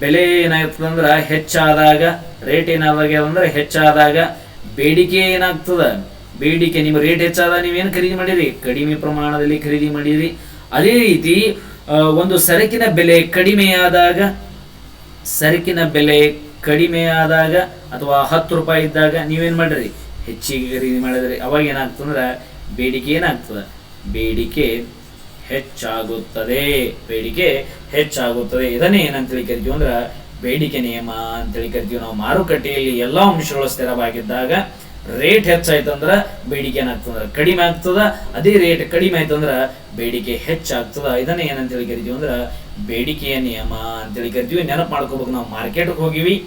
ಬೆಲೆ ಏನಾಗ್ತದೆ ಅಂದ್ರೆ ಹೆಚ್ಚಾದಾಗ ರೇಟ್ ಏನಾದಾಗ ಅಂದ್ರೆ ಹೆಚ್ಚಾದಾಗ ಬೇಡಿಕೆ ಏನಾಗ್ತದ? ಬೇಡಿಕೆ, ನಿಮ್ಮ ರೇಟ್ ಹೆಚ್ಚಾದ ನೀವೇನು ಖರೀದಿ ಮಾಡಿರಿ? ಕಡಿಮೆ ಪ್ರಮಾಣದಲ್ಲಿ ಖರೀದಿ ಮಾಡಿರಿ. ಅದೇ ರೀತಿ ಒಂದು ಸರಕಿನ ಬೆಲೆ ಕಡಿಮೆಯಾದಾಗ, ಸರಕಿನ ಬೆಲೆ ಕಡಿಮೆಯಾದಾಗ ಅಥವಾ ಹತ್ತು ರೂಪಾಯಿ ಇದ್ದಾಗ ನೀವೇನು ಮಾಡಿರಿ? ಹೆಚ್ಚಿಗೆ ಖರೀದಿ ಮಾಡಿದ್ರಿ. ಅವಾಗ ಏನಾಗ್ತಂದ್ರೆ ಬೇಡಿಕೆ ಏನಾಗ್ತದೆ? ಬೇಡಿಕೆ ಹೆಚ್ಚಾಗುತ್ತದೆ. ಬೇಡಿಕೆ ಹೆಚ್ಚಾಗುತ್ತದೆ. ಇದನ್ನೇ ಏನಂತೇಳಿ ಕರಿತೀವಿ ಅಂದ್ರೆ ಬೇಡಿಕೆ ನಿಯಮ ಅಂತೇಳಿ ಕರಿತೀವಿ. ನಾವು ಮಾರುಕಟ್ಟೆಯಲ್ಲಿ ಎಲ್ಲಾ ಅಂಶಗಳು ಸ್ಥಿರವಾಗಿದ್ದಾಗ ರೇಟ್ ಹೆಚ್ಚಾಯ್ತಂದ್ರೆ ಬೇಡಿಕೆ ಏನಾಗ್ತಂದ್ರ ಕಡಿಮೆ ಆಗ್ತದ. ಅದೇ ರೇಟ್ ಕಡಿಮೆ ಆಯ್ತಂದ್ರ ಬೇಡಿಕೆ ಹೆಚ್ಚಾಗ್ತದ. ಇದನ್ನೇ ಏನಂತೇಳಿ ಕರಿತೀವಿ ಅಂದ್ರೆ ಬೇಡಿಕೆಯ ನಿಯಮ ಅಂತೇಳಿ ಕರಿತೀವಿ. ನೆನಪು ಮಾಡ್ಕೋಬೇಕು. ನಾವು ಮಾರ್ಕೆಟ್ಗೆ ಹೋಗಿವಿ.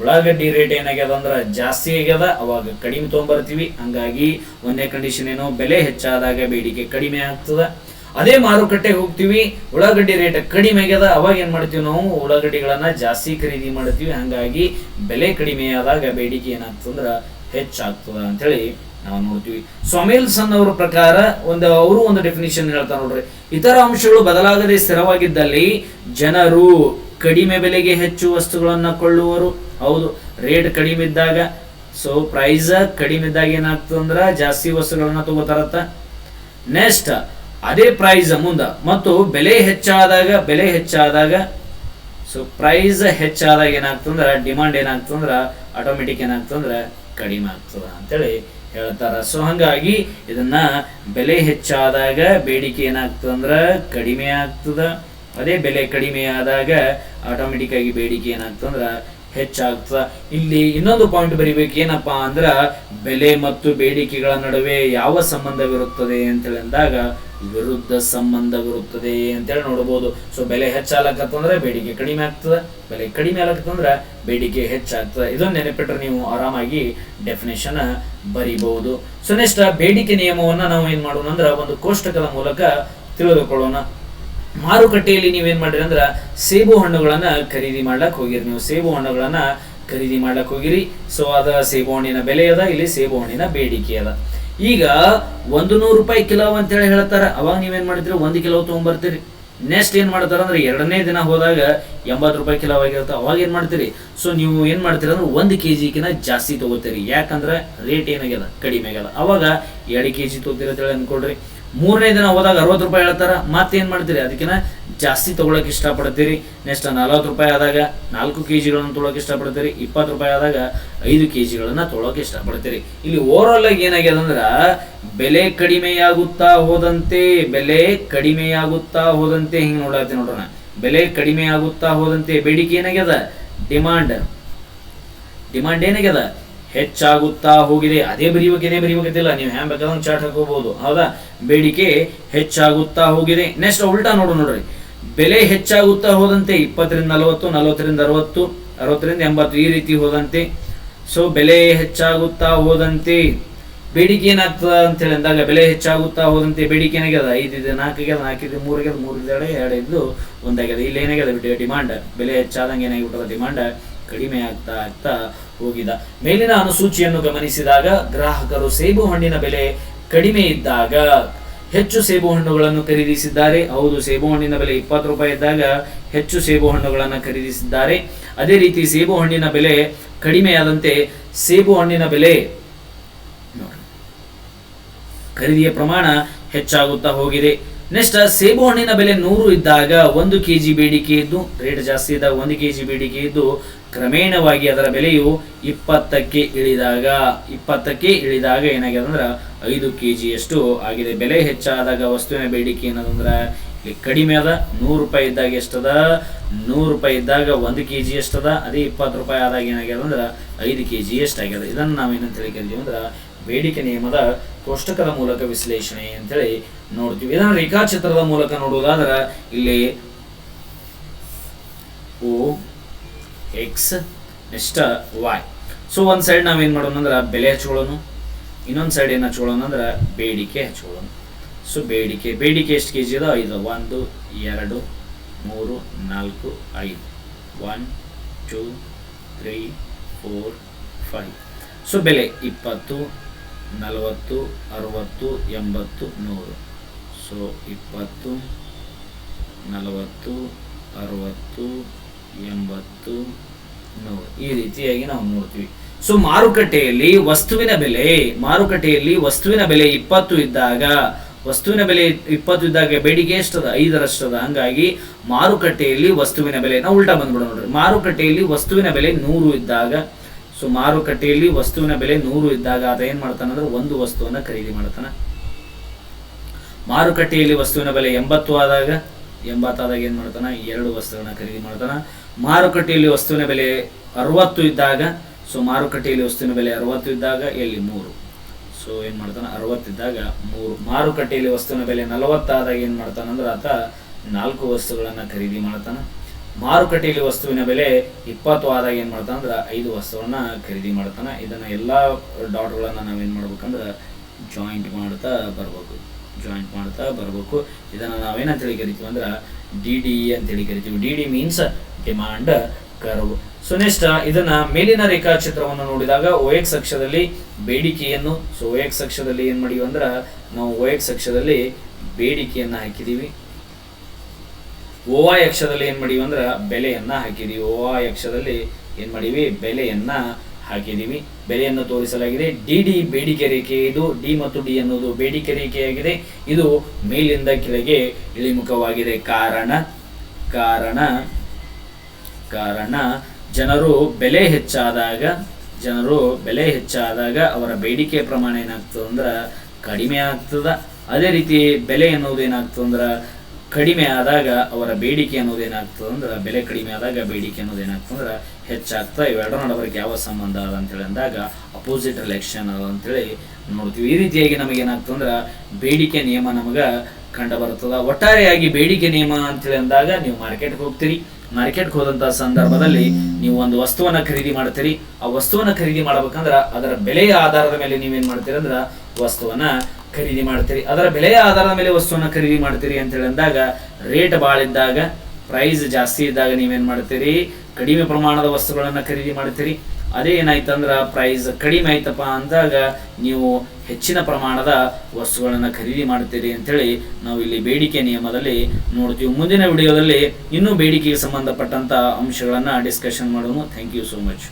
ಉಳ್ಳಾಗಡ್ಡಿ ರೇಟ್ ಏನಾಗ್ಯದ ಅಂದ್ರೆ ಜಾಸ್ತಿ ಆಗ್ಯದ. ಅವಾಗ ಕಡಿಮೆ ತೊಗೊಂಬರ್ತೀವಿ ಹಂಗಾಗಿ ಒಂದೇ ಕಂಡೀಷನ್ ಏನು, ಬೆಲೆ ಹೆಚ್ಚಾದಾಗ ಬೇಡಿಕೆ ಕಡಿಮೆ ಆಗ್ತದ. ಅದೇ ಮಾರುಕಟ್ಟೆಗೆ ಹೋಗ್ತೀವಿ, ಉಳ್ಳಾಗಡ್ಡಿ ರೇಟ್ ಕಡಿಮೆ ಆಗ್ಯದ, ಅವಾಗ ಏನು ಮಾಡ್ತೀವಿ ನಾವು? ಉಳ್ಳಾಗಡ್ಡಿಗಳನ್ನು ಜಾಸ್ತಿ ಖರೀದಿ ಮಾಡ್ತೀವಿ, ಹಾಗಾಗಿ ಬೆಲೆ ಕಡಿಮೆ ಆದಾಗ ಬೇಡಿಕೆ ಏನಾಗ್ತದಂದ್ರೆ ಹೆಚ್ಚಾಗ್ತದ ಅಂತೇಳಿ ನಾವು ನೋಡ್ತೀವಿ. ಸ್ವಾಮಿಲ್ಸನ್ ಅವರ ಪ್ರಕಾರ ಒಂದು, ಅವರು ಒಂದು ಡೆಫಿನಿಷನ್ ಹೇಳ್ತಾರೆ ನೋಡ್ರಿ. ಇತರ ಅಂಶಗಳು ಬದಲಾಗದೆ ಸ್ಥಿರವಾಗಿದ್ದಲ್ಲಿ ಜನರು ಕಡಿಮೆ ಬೆಲೆಗೆ ಹೆಚ್ಚು ವಸ್ತುಗಳನ್ನ ಕೊಳ್ಳುವರು. ಹೌದು, ರೇಟ್ ಕಡಿಮೆ ಇದ್ದಾಗ ಸೊ ಪ್ರೈಸ್ ಕಡಿಮೆ ಇದ್ದಾಗ ಏನಾಗ್ತದಂದ್ರ ಜಾಸ್ತಿ ವಸ್ತುಗಳನ್ನ ತಗೋತಾರತ್ತ. ನೆಕ್ಸ್ಟ್ ಅದೇ ಪ್ರೈಸ್ ಮುಂದೆ. ಮತ್ತು ಬೆಲೆ ಹೆಚ್ಚಾದಾಗ ಬೆಲೆ ಹೆಚ್ಚಾದಾಗ ಸೊ ಪ್ರೈಸ್ ಹೆಚ್ಚಾದಾಗ ಏನಾಗ್ತಂದ್ರ ಡಿಮಾಂಡ್ ಏನಾಗ್ತಂದ್ರ ಆಟೋಮೆಟಿಕ್ ಏನಾಗ್ತಂದ್ರೆ ಕಡಿಮೆ ಆಗ್ತದ ಅಂತೇಳಿ ಹೇಳ್ತಾರೆ. ಸೊ ಹಂಗಾಗಿ ಇದನ್ನ ಬೆಲೆ ಹೆಚ್ಚಾದಾಗ ಬೇಡಿಕೆ ಏನಾಗ್ತದಂದ್ರ ಕಡಿಮೆ ಆಗ್ತದ. ಅದೇ ಬೆಲೆ ಕಡಿಮೆ ಆದಾಗ ಆಟೋಮೆಟಿಕ್ ಆಗಿ ಬೇಡಿಕೆ ಏನಾಗ್ತಂದ್ರ ಹೆಚ್ಚಾಗ್ತದ. ಇಲ್ಲಿ ಇನ್ನೊಂದು ಪಾಯಿಂಟ್ ಬರಿಬೇಕು, ಏನಪ್ಪಾ ಅಂದ್ರೆ ಬೆಲೆ ಮತ್ತು ಬೇಡಿಕೆಗಳ ನಡುವೆ ಯಾವ ಸಂಬಂಧವಿರುತ್ತದೆ ಅಂತೇಳಿ ಅಂದಾಗ ವಿರುದ್ಧ ಸಂಬಂಧವಿರುತ್ತದೆ ಅಂತೇಳಿ ನೋಡಬಹುದು ಸೊ ಬೆಲೆ ಹೆಚ್ಚಾಗತ್ತಂದ್ರೆ ಬೇಡಿಕೆ ಕಡಿಮೆ ಆಗ್ತದೆ. ಬೆಲೆ ಕಡಿಮೆ ಆಗತ್ತಂದ್ರೆ ಬೇಡಿಕೆ ಹೆಚ್ಚಾಗ್ತದೆ. ಇದನ್ನ ನೆನಪಿಟ್ರೆ ನೀವು ಆರಾಮಾಗಿ ಡೆಫಿನೇಷನ್ ಬರಿಬಹುದು. ಸೊ ನೆಕ್ಸ್ಟ್ ಬೇಡಿಕೆ ನಿಯಮವನ್ನ ನಾವು ಏನ್ ಮಾಡೋಣ ಅಂದ್ರೆ ಒಂದು ಕೋಷ್ಟಕದ ಮೂಲಕ ತಿಳಿದುಕೊಳ್ಳೋಣ. ಮಾರುಕಟ್ಟೆಯಲ್ಲಿ ನೀವೇನ್ ಮಾಡಿರಿ ಅಂದ್ರ ಸೇಬು ಹಣ್ಣುಗಳನ್ನ ಖರೀದಿ ಮಾಡ್ಲಕ್ ಹೋಗಿರಿ. ನೀವು ಸೇಬು ಹಣ್ಣುಗಳನ್ನ ಖರೀದಿ ಮಾಡ್ಲಕ್ ಹೋಗಿರಿ. ಸೊ ಅದ ಸೇಬು ಹಣ್ಣಿನ ಬೆಲೆ ಅದ, ಇಲ್ಲಿ ಸೇಬು ಹಣ್ಣಿನ ಬೇಡಿಕೆ ಅದ. ಈಗ ಒಂದು ನೂರು ರೂಪಾಯಿ ಕಿಲೋ ಅಂತೇಳಿ ಹೇಳ್ತಾರೆ. ಅವಾಗ ನೀವೇನ್ ಮಾಡಿದ್ರಿ? ಒಂದು ಕಿಲೋ ತೊಗೊಂಬರ್ತೀರಿ. ನೆಕ್ಸ್ಟ್ ಏನ್ ಮಾಡ್ತಾರೆ ಅಂದ್ರೆ ಎರಡನೇ ದಿನ ಹೋದಾಗ ಎಂಬತ್ತು ರೂಪಾಯಿ ಕಿಲೋ ಆಗಿರುತ್ತೆ ಅವಾಗ ಏನು ಮಾಡ್ತೀರಿ? ಸೊ ನೀವು ಏನು ಮಾಡ್ತೀರಿ ಅಂದ್ರೆ ಒಂದು ಕೆ ಜಿಕಿನ ಜಾಸ್ತಿ ತಗೋತೀರಿ. ಯಾಕಂದ್ರೆ ರೇಟ್ ಏನಾಗ್ಯದ? ಕಡಿಮೆ ಆಗ್ಯದ. ಅವಾಗ ಎರಡು ಕೆ ಜಿ ತೊಗೋತೀರಿ ಅನ್ಕೊಳ್ರಿ. ಮೂರನೇ ದಿನ ಹೋದಾಗ ಅರವತ್ತು ರೂಪಾಯಿ ಹೇಳ್ತಾರ. ಏನು ಮಾಡ್ತೀರಿ? ಅದಕ್ಕಿಂತ ಜಾಸ್ತಿ ತಗೊಳಕ್ ಇಷ್ಟಪಡ್ತೀರಿ. ನೆಕ್ಸ್ಟ್ ನಲವತ್ತು ರೂಪಾಯಿ ಆದಾಗ ನಾಲ್ಕು ಕೆ ಜಿಗಳನ್ನ ತೊಳೋಕೆ ಇಷ್ಟಪಡ್ತೀರಿ. ಇಪ್ಪತ್ತು ರೂಪಾಯಿ ಆದಾಗ ಐದು ಕೆ ಜಿಗಳನ್ನ ತೊಳೋಕೆ ಇಷ್ಟಪಡ್ತೀರಿ. ಇಲ್ಲಿ ಓವರ್ ಆಗಿ ಏನಾಗ್ಯದ ಅಂದ್ರ ಬೆಲೆ ಕಡಿಮೆಯಾಗುತ್ತಾ ಹೋದಂತೆ, ಬೆಲೆ ಕಡಿಮೆಯಾಗುತ್ತಾ ಹೋದಂತೆ ಹಿಂಗೆ ನೋಡತ್ತಿ ನೋಡೋಣ ಬೆಲೆ ಕಡಿಮೆ ಆಗುತ್ತಾ ಹೋದಂತೆ ಬೇಡಿಕೆ ಏನಾಗ್ಯದ? ಡಿಮಾಂಡ್. ಡಿಮಾಂಡ್ ಏನಾಗ್ಯದ? ಹೆಚ್ಚಾಗುತ್ತಾ ಹೋಗಿದೆ. ಅದೇ ಬರೀಬೇಕು ಇದೇ ಬರೀಬೇಕಿಲ್ಲ ನೀವು ಹ್ಯಾಂಗ್ ಬೇಕಾದಂಗೆ ಚಾರ್ಟ್ ಹಾಕೋಬಹುದು ಹೌದಾ? ಬೇಡಿಕೆ ಹೆಚ್ಚಾಗುತ್ತಾ ಹೋಗಿದೆ. ನೆಕ್ಸ್ಟ್ ಉಲ್ಟಾ ನೋಡು ನೋಡ್ರಿ. ಬೆಲೆ ಹೆಚ್ಚಾಗುತ್ತಾ ಹೋದಂತೆ ಇಪ್ಪತ್ತರಿಂದ ನಲವತ್ತು, ನಲವತ್ತರಿಂದ ಅರವತ್ತು, ಅರವತ್ತರಿಂದ ಎಂಬತ್ತು ಈ ರೀತಿ ಹೋದಂತೆ. ಸೊ ಬೆಲೆ ಹೆಚ್ಚಾಗುತ್ತಾ ಹೋದಂತೆ ಬೇಡಿಕೆ ಏನಾಗ್ತದ ಅಂತ ಹೇಳಿ ಅಂದಾಗ ಬೆಲೆ ಹೆಚ್ಚಾಗುತ್ತಾ ಹೋದಂತೆ ಬೇಡಿಕೆ ಏನಾಗ್ಯದ? ಐದು ಇದೆ ನಾಲ್ಕು ಮೂರಿಗೆ ನಾಲ್ಕು ಇದೆ ಮೂರು ಆಗ್ಯದ ಮೂರು ಇದೆ ಎರಡು ಇದ್ದು ಒಂದಾಗ್ಯದ. ಇಲ್ಲಿ ಏನಾಗ್ಯದ ಡಿಮಾಂಡ್ ಬೆಲೆ ಹೆಚ್ಚಾದಂಗೆ ಏನಾಗಿಬಿಟ್ಟದ? ಡಿಮಾಂಡ್ ಕಡಿಮೆ ಆಗ್ತಾ ಆಗ್ತಾ ಹೋಗಿದ. ಮೇಲಿನ ಅನುಸೂಚಿಯನ್ನು ಗಮನಿಸಿದಾಗ ಗ್ರಾಹಕರು ಸೇಬು ಹಣ್ಣಿನ ಬೆಲೆ ಕಡಿಮೆ ಇದ್ದಾಗ ಹೆಚ್ಚು ಸೇಬು ಹಣ್ಣುಗಳನ್ನು ಖರೀದಿಸಿದ್ದಾರೆ. ಹೌದು, ಸೇಬು ಹಣ್ಣಿನ ಬೆಲೆ ಇಪ್ಪತ್ತು ರೂಪಾಯಿ ಇದ್ದಾಗ ಹೆಚ್ಚು ಸೇಬು ಹಣ್ಣುಗಳನ್ನು ಖರೀದಿಸಿದ್ದಾರೆ. ಅದೇ ರೀತಿ ಸೇಬು ಹಣ್ಣಿನ ಬೆಲೆ ಕಡಿಮೆಯಾದಂತೆ ಸೇಬು ಹಣ್ಣಿನ ಬೆಲೆ ಖರೀದಿಯ ಪ್ರಮಾಣ ಹೆಚ್ಚಾಗುತ್ತಾ ಹೋಗಿದೆ. ನೆಕ್ಸ್ಟ್, ಸೇಬು ಹಣ್ಣಿನ ಬೆಲೆ ನೂರು ಇದ್ದಾಗ ಒಂದು ಕೆ ಜಿ ಬೇಡಿಕೆ ಇದ್ದು, ರೇಟ್ ಜಾಸ್ತಿ ಇದ್ದಾಗ ಒಂದು ಕೆ ಜಿ ಬೇಡಿಕೆ ಇದ್ದು, ಕ್ರಮೇಣವಾಗಿ ಅದರ ಬೆಲೆಯು ಇಪ್ಪತ್ತಕ್ಕೆ ಇಳಿದಾಗ ಇಪ್ಪತ್ತಕ್ಕೆ ಇಳಿದಾಗ ಏನಾಗಿದೆ ಅಂದ್ರೆ ಐದು ಕೆ ಜಿಯಷ್ಟು ಆಗಿದೆ. ಬೆಲೆ ಹೆಚ್ಚಾದಾಗ ವಸ್ತುವಿನ ಬೇಡಿಕೆ ಏನದಂದ್ರೆ ಕಡಿಮೆ ಅದ, ನೂರು ರೂಪಾಯಿ ಇದ್ದಾಗ ಎಷ್ಟದ, ನೂರು ರೂಪಾಯಿ ಇದ್ದಾಗ ಒಂದು ಕೆ ಜಿ ಎಷ್ಟದ, ಅದೇ ಇಪ್ಪತ್ತು ರೂಪಾಯಿ ಆದಾಗ ಏನಾಗ್ಯದ ಅಂದ್ರೆ ಐದು ಕೆ ಜಿ ಎಷ್ಟಾಗ್ಯದ. ಇದನ್ನು ನಾವೇನಂತ ಹೇಳಿ ಕರಿತೀವಿ ಅಂದ್ರೆ, ಬೇಡಿಕೆ ನಿಯಮದ ಕೋಷ್ಟಕದ ಮೂಲಕ ವಿಶ್ಲೇಷಣೆ ಅಂತೇಳಿ ನೋಡ್ತೀವಿ. ಇದನ್ನು ರೇಖಾಚಿತ್ರದ ಮೂಲಕ ನೋಡುವುದಾದ್ರೆ ಇಲ್ಲಿ O X next Y so ಒಂದು ಸೈಡ್ ನಾವೇನು ಮಾಡೋಣ ಅಂದ್ರೆ ಬೆಲೆ ಹಚ್ಕೊಳ್ಳೋಣ ಇನ್ನೊಂದು ಸೈಡ್ ಏನು ಹಚ್ಕೊಳ್ಳೋಣ ಅಂದ್ರೆ ಬೇಡಿಕೆ ಹಚ್ಕೊಳ್ಳೋಣ ಸೊ ಬೇಡಿಕೆ ಬೇಡಿಕೆ ಎಷ್ಟು ಕೆ ಜಿ ಅದ? ಐದು, ಒಂದು, ಎರಡು, ಮೂರು, ನಾಲ್ಕು, ಐದು. One two three four five so ಬೆಲೆ ಇಪ್ಪತ್ತು ನಲವತ್ತು, ಅರವತ್ತು, ಎಂಬತ್ತು, ನೂರು. ಸೊ ಇಪ್ಪತ್ತು, ನಲವತ್ತು, ಅರುವತ್ತು, ಎಂಬತ್ತು, ನೂರು. ಈ ರೀತಿಯಾಗಿ ನಾವು ನೋಡ್ತೀವಿ. ಸೊ ಮಾರುಕಟ್ಟೆಯಲ್ಲಿ ವಸ್ತುವಿನ ಬೆಲೆ, ಮಾರುಕಟ್ಟೆಯಲ್ಲಿ ವಸ್ತುವಿನ ಬೆಲೆ ಇಪ್ಪತ್ತು ಇದ್ದಾಗ, ವಸ್ತುವಿನ ಬೆಲೆ ಇಪ್ಪತ್ತು ಇದ್ದಾಗ ಬೇಡಿಕೆ ಎಷ್ಟದ? ಐದರಷ್ಟದ. ಹಂಗಾಗಿ, ಮಾರುಕಟ್ಟೆಯಲ್ಲಿ ವಸ್ತುವಿನ ಬೆಲೆ ನಾವು ಉಲ್ಟಾ ಬಂದ್ಬಿಡೋಣ ನೋಡ್ರಿ. ಮಾರುಕಟ್ಟೆಯಲ್ಲಿ ವಸ್ತುವಿನ ಬೆಲೆ ನೂರು ಇದ್ದಾಗ ಸೊ ಮಾರುಕಟ್ಟೆಯಲ್ಲಿ ವಸ್ತುವಿನ ಬೆಲೆ ನೂರು ಇದ್ದಾಗ ಆತ ಏನ್ ಮಾಡ್ತಾನಂದ್ರೆ ಒಂದು ವಸ್ತುವನ್ನ ಖರೀದಿ ಮಾಡ್ತಾನ. ಮಾರುಕಟ್ಟೆಯಲ್ಲಿ ವಸ್ತುವಿನ ಬೆಲೆ ಎಂಬತ್ತು ಆದಾಗ ಎಂಬತ್ತಾದಾಗ ಏನು ಮಾಡ್ತಾನ? ಎರಡು ವಸ್ತುಗಳನ್ನ ಖರೀದಿ ಮಾಡ್ತಾನ. ಮಾರುಕಟ್ಟೆಯಲ್ಲಿ ವಸ್ತುವಿನ ಬೆಲೆ ಅರವತ್ತು ಇದ್ದಾಗ ಸೊ ಮಾರುಕಟ್ಟೆಯಲ್ಲಿ ವಸ್ತುವಿನ ಬೆಲೆ ಅರವತ್ತು ಇದ್ದಾಗ ಎಲ್ಲಿ? ಮೂರು. ಸೊ ಏನು ಮಾಡ್ತಾನ? ಅರವತ್ತಿದ್ದಾಗ ಮೂರು. ಮಾರುಕಟ್ಟೆಯಲ್ಲಿ ವಸ್ತುವಿನ ಬೆಲೆ ನಲವತ್ತಾದಾಗ ಏನು ಮಾಡ್ತಾನಂದ್ರೆ ಆತ ನಾಲ್ಕು ವಸ್ತುಗಳನ್ನು ಖರೀದಿ ಮಾಡ್ತಾನ. ಮಾರುಕಟ್ಟೆಯಲ್ಲಿ ವಸ್ತುವಿನ ಬೆಲೆ ಇಪ್ಪತ್ತು ಆದಾಗ ಏನು ಮಾಡ್ತಾನಂದ್ರೆ ಐದು ವಸ್ತುಗಳನ್ನ ಖರೀದಿ ಮಾಡ್ತಾನೆ. ಇದನ್ನು ಎಲ್ಲ ಡಾಟ್ಗಳನ್ನು ನಾವೇನು ಮಾಡ್ಬೇಕಂದ್ರೆ ಜಾಯಿಂಟ್ ಮಾಡ್ತಾ ಬರ್ಬೇಕು. ಜಾಯಿಂಟ್ ಮಾಡ್ತಾ ಬರಬೇಕು. ಇದನ್ನು ನಾವೇನಂತೇಳಿ ಕರಿತೀವಿ ಅಂದ್ರೆ ಡಿ ಡಿ ಅಂತೇಳಿ ಕರಿತೀವಿ. D D means demand curve so next ಇದನ್ನ ಮೇಲಿನ ರೇಖಾಚಿತ್ರವನ್ನು ನೋಡಿದಾಗ ಎಕ್ಸ್ ಅಕ್ಷದಲ್ಲಿ ಬೇಡಿಕೆಯನ್ನು ಸೊ ಎಕ್ಸ್ ಅಕ್ಷದಲ್ಲಿ ಏನು ಮಾಡಿವಿ ಅಂದ್ರೆ ನಾವು ಎಕ್ಸ್ ಅಕ್ಷದಲ್ಲಿ ಬೇಡಿಕೆಯನ್ನು ಹಾಕಿದೀವಿ. ಓ ಯಕ್ಷದಲ್ಲಿ ಏನು ಮಾಡೀವಿ ಅಂದ್ರೆ ಬೆಲೆಯನ್ನ ಹಾಕಿದೀವಿ. ಓವಾ ಯಕ್ಷದಲ್ಲಿ ಏನು ಮಾಡೀವಿ? ಬೆಲೆಯನ್ನ ಹಾಕಿದೀವಿ. ಬೆಲೆಯನ್ನು ತೋರಿಸಲಾಗಿದೆ. ಡಿ ಡಿ ಬೇಡಿಕೆ ರೇಖೆ ಇದು. ಡಿ ಮತ್ತು ಡಿ ಅನ್ನೋದು ಬೇಡಿಕೆ ರೇಖೆಯಾಗಿದೆ. ಇದು ಮೇಲಿಂದ ಕೆಳಗೆ ಇಳಿಮುಖವಾಗಿದೆ. ಕಾರಣ ಕಾರಣ ಕಾರಣ. ಜನರು ಬೆಲೆ ಹೆಚ್ಚಾದಾಗ, ಜನರು ಬೆಲೆ ಹೆಚ್ಚಾದಾಗ ಅವರ ಬೇಡಿಕೆ ಪ್ರಮಾಣ ಏನಾಗ್ತದೆ ಅಂದ್ರೆ ಕಡಿಮೆ ಆಗ್ತದ. ಅದೇ ರೀತಿ ಬೆಲೆ ಅನ್ನೋದು ಏನಾಗ್ತದೆ ಅಂದ್ರೆ ಕಡಿಮೆ ಆದಾಗ ಅವರ ಬೇಡಿಕೆ ಅನ್ನೋದು ಏನಾಗ್ತದೆ ಅಂದ್ರೆ ಬೆಲೆ ಕಡಿಮೆ ಆದಾಗ ಬೇಡಿಕೆ ಅನ್ನೋದು ಏನಾಗ್ತದೆ ಅಂದ್ರೆ ಹೆಚ್ಚಾಗ್ತಾ ಇವೆರಡರ ನಡುವೆ ಯಾವ ಸಂಬಂಧ ಅದ ಅಂತೇಳಿ ಅಂದಾಗ ಅಪೋಸಿಟ್ ರಿಲೆಕ್ಷನ್ ಅದ ಅಂತೇಳಿ ನೋಡ್ತೀವಿ. ಈ ರೀತಿಯಾಗಿ ನಮಗೆ ಅಂದ್ರೆ, ಬೇಡಿಕೆ ನಿಯಮ ನಮಗೆ ಕಂಡು ಬರ್ತದ ಒಟ್ಟಾರೆಯಾಗಿ ಬೇಡಿಕೆ ನಿಯಮ ಅಂತೇಳಿ ಅಂದಾಗ, ನೀವು ಮಾರ್ಕೆಟ್ಗೆ ಹೋಗ್ತೀರಿ. ಮಾರ್ಕೆಟ್ಗೆ ಹೋದಂಥ ಸಂದರ್ಭದಲ್ಲಿ ನೀವು ಒಂದು ವಸ್ತುವನ್ನ ಖರೀದಿ ಮಾಡ್ತೀರಿ. ಆ ವಸ್ತುವನ್ನ ಖರೀದಿ ಮಾಡ್ಬೇಕಂದ್ರ ಅದರ ಬೆಲೆಯ ಆಧಾರದ ಮೇಲೆ ನೀವೇನು ಮಾಡ್ತೀರಿ ವಸ್ತುವನ್ನು ವಸ್ತುವನ್ನ ಖರೀದಿ ಮಾಡ್ತೀರಿ. ಅದರ ಬೆಲೆಯ ಆಧಾರದ ಮೇಲೆ ವಸ್ತುವನ್ನು ಖರೀದಿ ಮಾಡ್ತೀರಿ ಅಂತೇಳಿ ಅಂದಾಗ ರೇಟ್ ಭಾಳ ಇದ್ದಾಗ ಪ್ರೈಸ್ ಜಾಸ್ತಿ ಇದ್ದಾಗ ನೀವೇನು ಮಾಡ್ತೀರಿ? ಕಡಿಮೆ ಪ್ರಮಾಣದ ವಸ್ತುಗಳನ್ನು ಖರೀದಿ ಮಾಡ್ತೀರಿ. ಅದೇ ಏನಾಯ್ತಂದ್ರೆ ಪ್ರೈಸ್ ಕಡಿಮೆ ಆಯ್ತಪ್ಪ ಅಂದಾಗ ನೀವು ಹೆಚ್ಚಿನ ಪ್ರಮಾಣದ ವಸ್ತುಗಳನ್ನು ಖರೀದಿ ಮಾಡ್ತೀರಿ ಅಂತೇಳಿ ನಾವು ಇಲ್ಲಿ ಬೇಡಿಕೆ ನಿಯಮದಲ್ಲಿ ನೋಡ್ತೀವಿ. ಮುಂದಿನ ವಿಡಿಯೋದಲ್ಲಿ ಇನ್ನೂ ಬೇಡಿಕೆಗೆ ಸಂಬಂಧಪಟ್ಟಂಥ ಅಂಶಗಳನ್ನು ಡಿಸ್ಕಷನ್ ಮಾಡೋಣ. Thank you so much